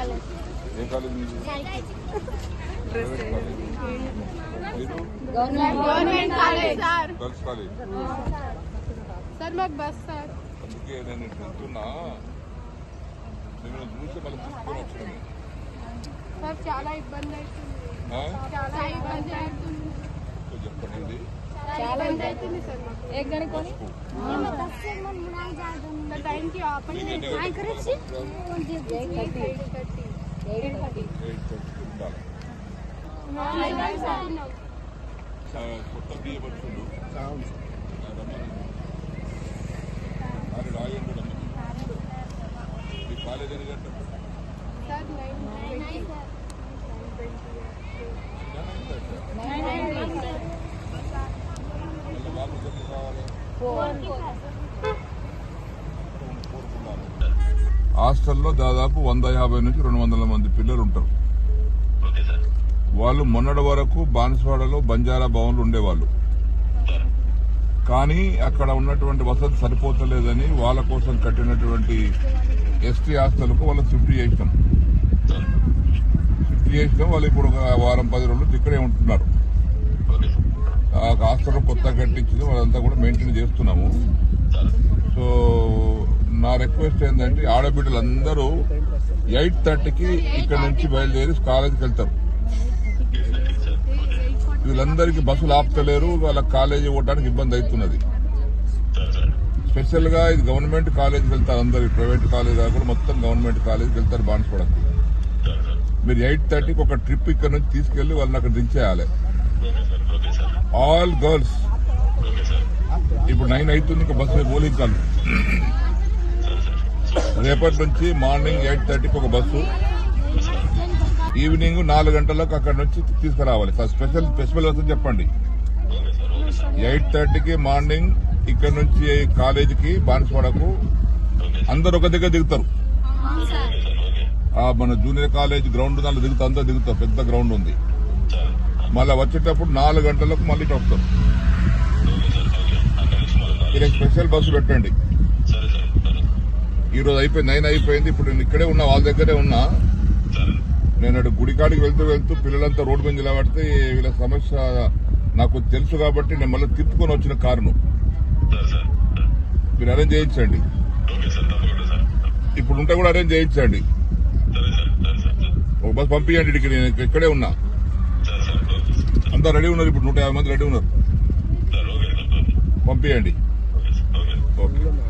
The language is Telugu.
కాలేజ్ ఏ కాలేజ్ మీది? Private college. మీరు government college sir girls college sir మాకు బస్ సార్ అందుకే నేను ఇటు వెళ్తున్నా మిమ్మల్ని చూసి మళ్ళీ తీసుకొని వచ్చినాను సార్ చాలా ఇబ్బంది అవుతుంది ఆ? చాలా ఇబ్బంది అవుతుంది కొంచెం చెప్పండి చాలా ఇబ్బంది అవుతుంది సార్ మాకు एक गणी कोणी సార్ టైంకి ఆపండి ఎన్ని గంటలకు एक thirty eight thirty eight thirty eight థర్టీకి ఉండాలి ఆ, కొత్త బియ్యం వచ్చిండు ఆ, రమ్మని. ఆల్రెడీ ఆగండి రమ్మని. మీ కాలేజ్ ఎన్ని గంటలకు సార్ నైన్ హాస్టల్లో దాదాపు వంద యాభై నుంచి రెండు వందల మంది పిల్లలు ఉంటారు. వాళ్ళు మొన్నటి వరకు బాన్స్వాడలో బంజారా భవన్లు ఉండేవాళ్ళు. కానీ అక్కడ ఉన్నటువంటి వసతి సరిపోతలేదని వాళ్ళ కోసం కట్టినటువంటి ఎస్టీ హాస్టల్కు వాళ్ళు షిఫ్ట్ చేసినాం షిఫ్ట్ చేసినాం వాళ్ళు ఇప్పుడు ఒక వారం పది రోజులు ఇక్కడే ఉంటున్నారు. హాస్పిటల్ కొత్తగా కట్టించింది వాళ్ళంతా కూడా మెయింటైన్ చేస్తున్నాము. సో నా రిక్వెస్ట్ ఏంటంటే ఆడబిడ్డలందరూ ఎయిట్ థర్టీకి ఇక్కడ నుంచి బయలుదేరి కాలేజీకి వెళ్తారు. వీళ్ళందరికీ బస్సులు ఆపుతలేరు వాళ్ళ కాలేజీ పోవడానికి ఇబ్బంది అవుతున్నది. స్పెషల్గా ఇది గవర్నమెంట్ కాలేజీకి వెళ్తారు అందరు ప్రైవేట్ కాలేజ్ కాకుండా మొత్తం గవర్నమెంట్ కాలేజీకి వెళ్తారు బాన్స్పడకు మీరు ఎయిట్ థర్టీకి ఒక ట్రిప్ ఇక్కడ నుంచి తీసుకెళ్ళి వాళ్ళని అక్కడ దించేయాలి. ఆల్ గర్ల్స్ ఇప్పుడు నైన్ అవుతుంది ఇంకా బస్సు పోలింగ్ కాదు రేపటి నుంచి మార్నింగ్ ఎయిట్ థర్టీకి ఒక బస్సు. ఈవినింగ్ నాలుగు గంటలకు అక్కడ నుంచి తీసుకురావాలి. సార్ స్పెషల్ స్పెషల్ వస్తుంది చెప్పండి. ఎయిట్ థర్టీకి మార్నింగ్ ఇక్కడ నుంచి కాలేజీకి బాన్స్వాడకు అందరు ఒక దగ్గర దిగుతారు. ఆ మన జూనియర్ కాలేజ్ గ్రౌండ్ దాంట్లో దిగుతా అందరు దిగుతారు. పెద్ద గ్రౌండ్ ఉంది. మళ్ళీ వచ్చేటప్పుడు నాలుగు గంటలకు మళ్ళీ వస్తాం మీరు స్పెషల్ బస్సు పెట్టండి. ఈరోజు అయిపోయింది నైన్ అయిపోయింది ఇప్పుడు నేను ఇక్కడే ఉన్నా వాళ్ళ దగ్గరే ఉన్నా. నేను అటు గుడికాడికి వెళ్తూ వెళ్తూ పిల్లలంతా రోడ్డు మీద నిలబడితే వీళ్ళ సమస్య నాకు తెలుసు కాబట్టి నేను మళ్ళీ తిప్పుకొని వచ్చిన కారును. మీరు అరేంజ్ చేయించండి. ఇప్పుడు ఉంటే కూడా అరేంజ్ చేయించండి. ఒక బస్ పంపించండి ఇక్కడికి నేను ఇక్కడే ఉన్నా. అంతా రెడీ ఉన్నారు ఇప్పుడు నూట మంది రెడీ ఉన్నారు. పంపించండి ఓకే.